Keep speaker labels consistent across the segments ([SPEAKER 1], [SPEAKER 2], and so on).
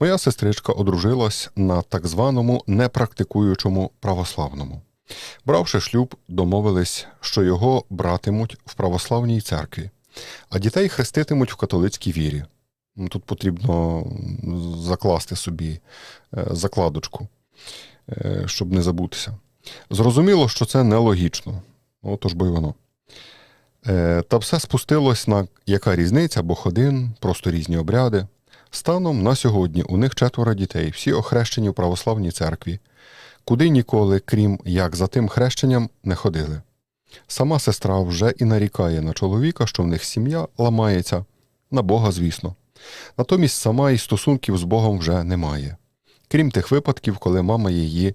[SPEAKER 1] Моя сестричка одружилась на так званому непрактикуючому православному. Бравши шлюб, домовились, що його братимуть в православній церкві, а дітей хреститимуть в католицькій вірі. Ну, Тут потрібно закласти собі е, закладочку, е, щоб не забутися. Зрозуміло, що це нелогічно. Отож бо й воно. Е, Та все спустилось на яка різниця, бо ходин, просто різні обряди. Станом на сьогодні у них четверо дітей, всі охрещені в православній церкві, куди ніколи, крім як за тим хрещенням, не ходили. Сама сестра вже і нарікає на чоловіка, що в них сім'я ламається, на Бога, звісно. Натомість сама і стосунків з Богом вже немає. Крім тих випадків, коли мама її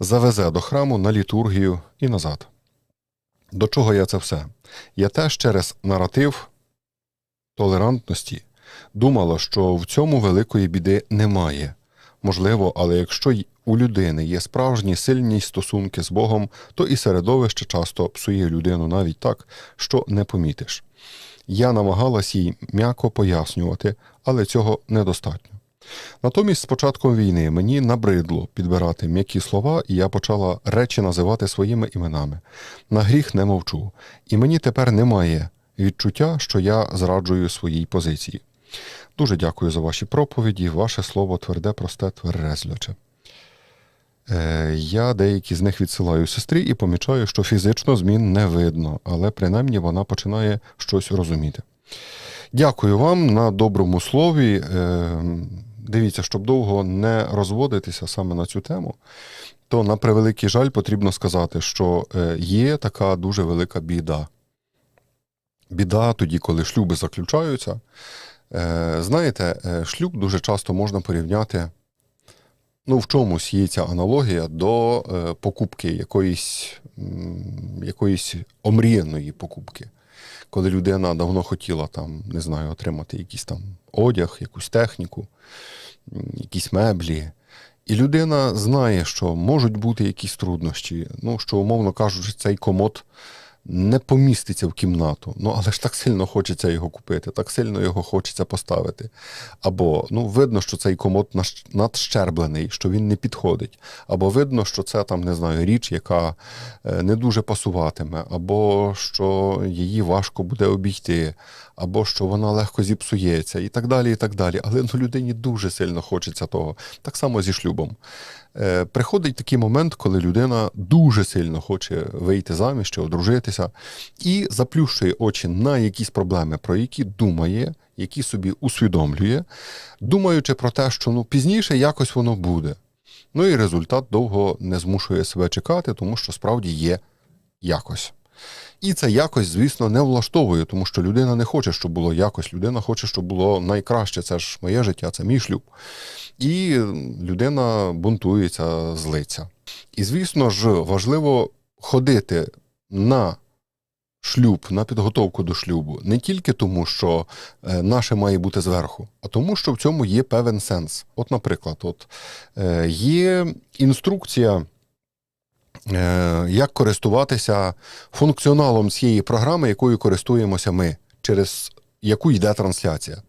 [SPEAKER 1] завезе до храму на літургію і назад. До чого я це все? Я теж через наратив толерантності думала, що в цьому великої біди немає. Можливо, але якщо у людини є справжні сильні стосунки з Богом, то і середовище часто псує людину навіть так, що не помітиш. Я намагалась їй м'яко пояснювати, але цього недостатньо. Натомість, з початком війни мені набридло підбирати м'які слова, і я почала речі називати своїми іменами. На гріх не мовчу, і мені тепер немає відчуття, що я зраджую своїй позиції. Дуже дякую за ваші проповіді. Ваше слово тверде, просте, тверезляче. Е, я деякі з них відсилаю сестрі і помічаю, що фізично змін не видно, але принаймні вона починає щось розуміти. Дякую вам на доброму слові. Е, Дивіться, щоб довго не розводитися саме на цю тему, то на превеликий жаль потрібно сказати, що е, є така дуже велика біда. Біда тоді, коли шлюби заключаються. Е, Знаєте, е, шлюб дуже часто можна порівняти. Ну, в чомусь є ця аналогія до е, покупки якоїсь, якоїсь омріяної покупки. Коли людина давно хотіла там, не знаю, отримати якийсь там одяг, якусь техніку, якісь меблі. І людина знає, що можуть бути якісь труднощі. Ну, що, умовно кажучи, цей комод не поміститься в кімнату. Ну, але ж так сильно хочеться його купити, так сильно його хочеться поставити. Або ну, видно, що цей комод надщерблений, що він не підходить. Або видно, що це там, не знаю, річ, яка е, не дуже пасуватиме, або що її важко буде обійти, або що вона легко зіпсується, і так далі. і так далі. Але ну, людині дуже сильно хочеться того. Так само зі шлюбом. Е, приходить такий момент, коли людина дуже сильно хоче вийти заміж чи одружитися, і заплющує очі на якісь проблеми, про які думає, які собі усвідомлює, думаючи про те, що ну, пізніше якось воно буде. Ну і результат довго не змушує себе чекати, тому що справді є якось. І це якось, звісно, не влаштовує, тому що людина не хоче, щоб було якось. Людина хоче, щоб було найкраще. Це ж моє життя, це мій шлюб. І людина бунтується, злиться. І, звісно ж, важливо ходити на шлюб, на підготовку до шлюбу не тільки тому, що е, наше має бути зверху, а тому, що в цьому є певен сенс. От, наприклад, от, е, є інструкція. Е, Як користуватися функціоналом цієї програми, якою користуємося ми, через яку йде трансляція?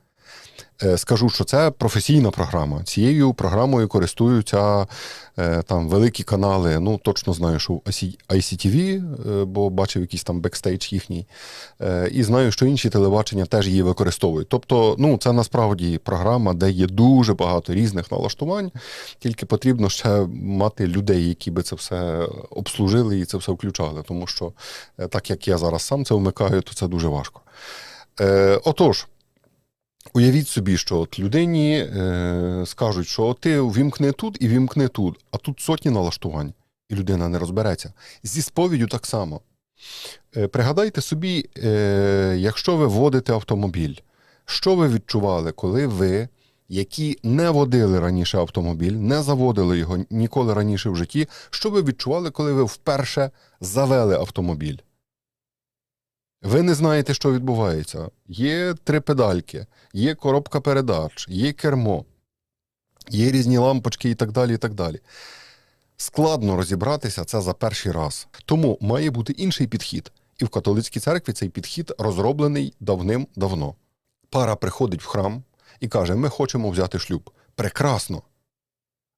[SPEAKER 1] Е, Скажу, що це професійна програма. Цією програмою користуються е, там великі канали. Ну, точно знаю, що ICTV, е, бо бачив якийсь там бекстейдж їхній. І знаю, що інші телебачення теж її використовують. Тобто, ну, це насправді програма, де є дуже багато різних налаштувань, тільки потрібно ще мати людей, які би це все обслужили і це все включали. Тому що, так як я зараз сам це вмикаю, то це дуже важко. Отож. Уявіть собі, що от людині е, скажуть, що ти вімкни тут і вімкни тут, а тут сотні налаштувань, і людина не розбереться. Зі сповіддю так само. Е, пригадайте собі, е, якщо ви водите автомобіль, що ви відчували, коли ви, які не водили раніше автомобіль, не заводили його ніколи раніше в житті, що ви відчували, коли ви вперше завели автомобіль? Ви не знаєте, що відбувається. Є три педальки, є коробка передач, є кермо, є різні лампочки і так далі. і так далі. Складно розібратися це за перший раз. Тому має бути інший підхід. І в католицькій церкві цей підхід розроблений давним-давно. Пара приходить в храм і каже: Ми хочемо взяти шлюб. прекрасно.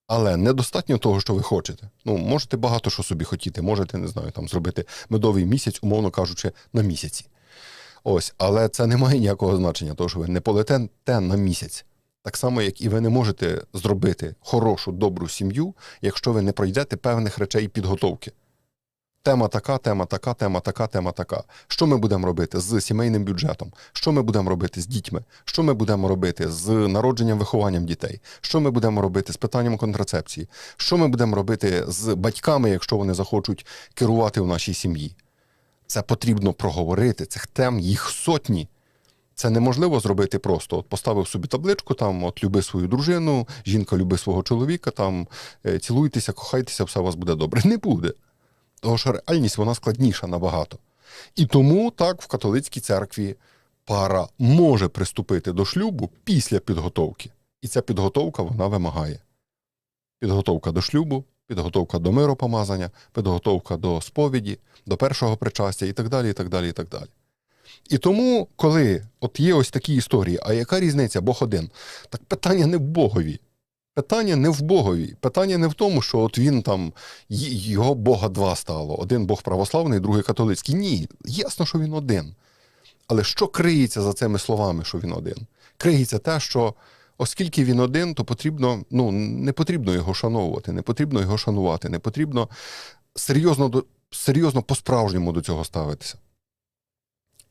[SPEAKER 1] Але недостатньо того, що ви хочете. Ну, можете багато що собі хотіти, можете, не знаю, там зробити медовий місяць, умовно кажучи, на місяці. Ось, але це не має ніякого значення, того, що ви не полетете на місяць. Так само, як і ви не можете зробити хорошу, добру сім'ю, якщо ви не пройдете певних речей підготовки. Тема така, тема така, тема така, тема така. Що ми будемо робити з сімейним бюджетом? Що ми будемо робити з дітьми? Що ми будемо робити з народженням, вихованням дітей? Що ми будемо робити з питанням контрацепції? Що ми будемо робити з батьками, якщо вони захочуть керувати в нашій сім'ї? Це потрібно проговорити. Цих тем їх сотні. Це неможливо зробити просто. От поставив собі табличку, там от люби свою дружину, жінка люби свого чоловіка, там е, цілуйтеся, кохайтеся, все у вас буде добре. Не буде. Тому що реальність вона складніша набагато. І тому так в католицькій церкві пара може приступити до шлюбу після підготовки. І ця підготовка вона вимагає. Підготовка до шлюбу, підготовка до миропомазання, підготовка до сповіді, до першого причастя і так далі. І так далі, і так далі. І тому, коли от є ось такі історії, а яка різниця Бог один? Так питання не в Богові. Питання не в Богові. Питання не в тому, що от він там його Бога два стало. Один Бог православний, другий католицький. Ні, ясно, що він один. Але що криється за цими словами, що він один? Криється те, що оскільки він один, то потрібно, ну, не потрібно його шановувати, не потрібно його шанувати, не потрібно серйозно, серйозно по-справжньому до цього ставитися.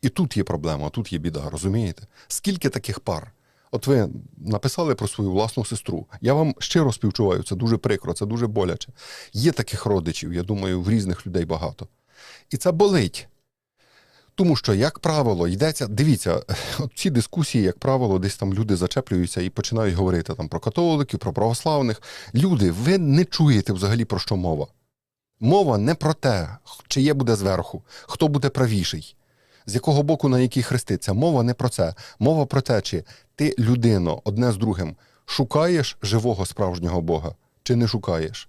[SPEAKER 1] І тут є проблема, тут є біда, розумієте? Скільки таких пар? От ви написали про свою власну сестру. Я вам щиро співчуваю, це дуже прикро, це дуже боляче. Є таких родичів, я думаю, в різних людей багато. І це болить. Тому що, як правило, йдеться, дивіться, от ці дискусії, як правило, десь там люди зачеплюються і починають говорити там про католиків, про православних. Люди, ви не чуєте взагалі про що мова. Мова не про те, чиє буде зверху, хто буде правіший, з якого боку на який хреститься. Мова не про це. Мова про те, чи ти, людино, одне з другим, шукаєш живого справжнього Бога, чи не шукаєш.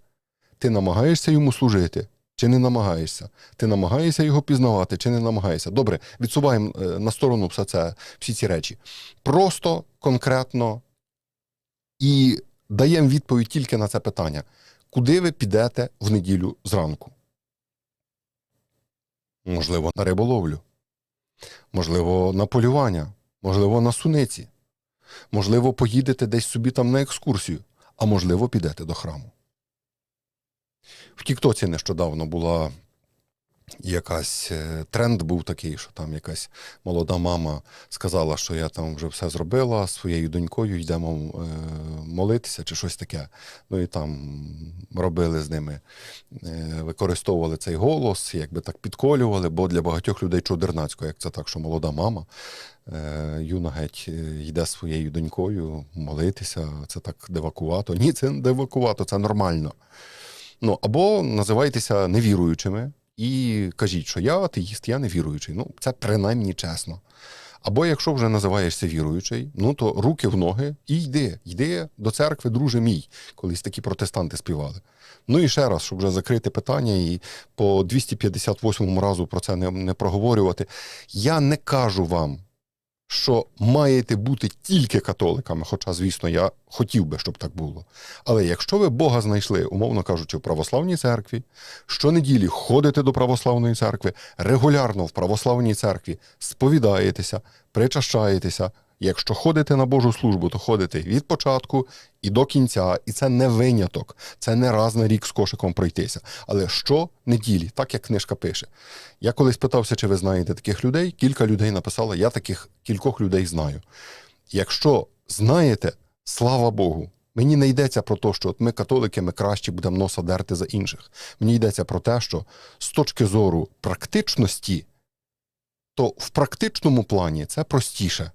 [SPEAKER 1] Ти намагаєшся йому служити, чи не намагаєшся. Ти намагаєшся його пізнавати, чи не намагаєшся. Добре, відсуваємо е, на сторону все це, всі ці речі. Просто, конкретно і даємо відповідь тільки на це питання. Куди ви підете в неділю зранку? Можливо, на риболовлю, можливо, на полювання, можливо, на суниці, можливо, поїдете десь собі там на екскурсію, а можливо, підете до храму. В Тіктоці нещодавно була якась е, тренд був такий, що там якась молода мама сказала, що я там вже все зробила своєю донькою, йдемо е, молитися чи щось таке. Ну і там робили з ними, е, використовували цей голос, якби так підколювали, бо для багатьох людей чудернацько, як це так, що молода мама. е, Юна геть е, йде своєю донькою молитися, це так девакувато. Ні, це не девакувато, це нормально. Ну, або називайтеся невіруючими і кажіть, що я атеїст, я невіруючий. Ну, це принаймні чесно. Або якщо вже називаєшся віруючий, ну то руки в ноги і йди, йди до церкви, друже мій, колись такі протестанти співали. Ну і ще раз, щоб вже закрити питання і по 258 разу про це не, не проговорювати. Я не кажу вам, що маєте бути тільки католиками, хоча, звісно, я хотів би, щоб так було. Але якщо ви Бога знайшли, умовно кажучи, в православній церкві, щонеділі ходите до православної церкви, регулярно в православній церкві сповідаєтеся, причащаєтеся. Якщо ходите на Божу службу, то ходите від початку і до кінця, і це не виняток, це не раз на рік з кошиком пройтися. Але що неділі, так як книжка пише. Я колись питався, чи ви знаєте таких людей. Кілька людей написало, я таких кількох людей знаю. Якщо знаєте, слава Богу, мені не йдеться про те, що от ми, католики, ми краще будемо носа дерти за інших. Мені йдеться про те, що з точки зору практичності, то в практичному плані це простіше.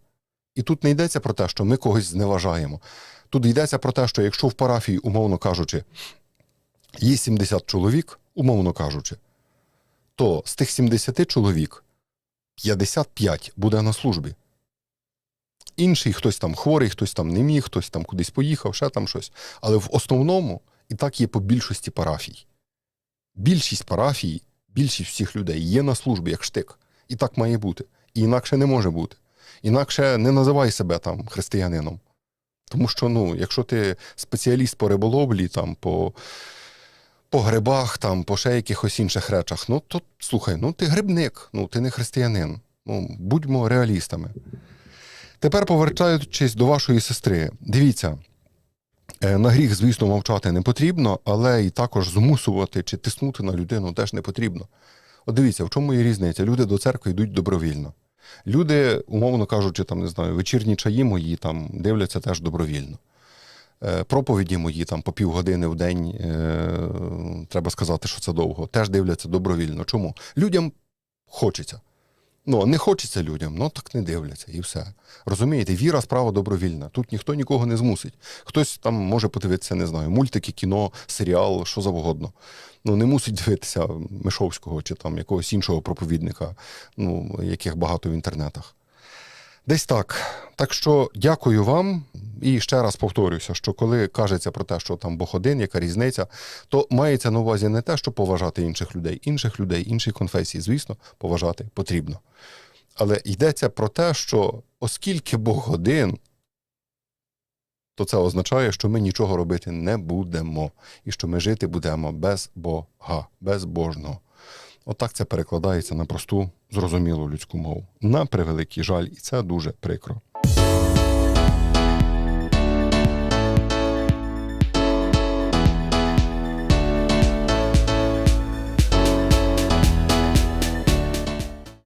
[SPEAKER 1] І тут не йдеться про те, що ми когось зневажаємо. Тут йдеться про те, що якщо в парафії, умовно кажучи, є 70 чоловік, умовно кажучи, то з тих 70 чоловік 55 буде на службі. Інший хтось там хворий, хтось там не міг, хтось там кудись поїхав, ще там щось. Але в основному і так є по більшості парафій. Більшість парафій, більшість всіх людей є на службі як штик. І так має бути. І інакше не може бути. Інакше не називай себе там християнином. Тому що, ну, якщо ти спеціаліст по риболовлі, там, по, по грибах, там, по ще якихось інших речах, ну то слухай, ну ти грибник, ну ти не християнин. Ну, будьмо реалістами. Тепер, повертаючись до вашої сестри, дивіться, е, на гріх, звісно, мовчати не потрібно, але і також змусувати чи тиснути на людину теж не потрібно. От дивіться, в чому є різниця? Люди до церкви йдуть добровільно. Люди, умовно кажучи, там не знаю, вечірні чаї мої там дивляться теж добровільно. Е, Проповіді мої там по півгодини в день, е, треба сказати, що це довго, теж дивляться добровільно. Чому? Людям хочеться. Ну, не хочеться людям, ну так не дивляться і все. Розумієте, віра справа добровільна. Тут ніхто нікого не змусить. Хтось там може подивитися, не знаю, мультики, кіно, серіал, що завгодно. Ну, не мусить дивитися Мишовського чи там якогось іншого проповідника, ну, яких багато в інтернетах. Десь так. Так що дякую вам. І ще раз повторюся, що коли кажеться про те, що там Бог один, яка різниця, то мається на увазі не те, що поважати інших людей, інших людей, інших конфесій, звісно, поважати потрібно. Але йдеться про те, що оскільки Бог один, то це означає, що ми нічого робити не будемо, і що ми жити будемо без Бога, безбожного. Отак це перекладається на просту, зрозумілу людську мову. На превеликий жаль, і це дуже прикро.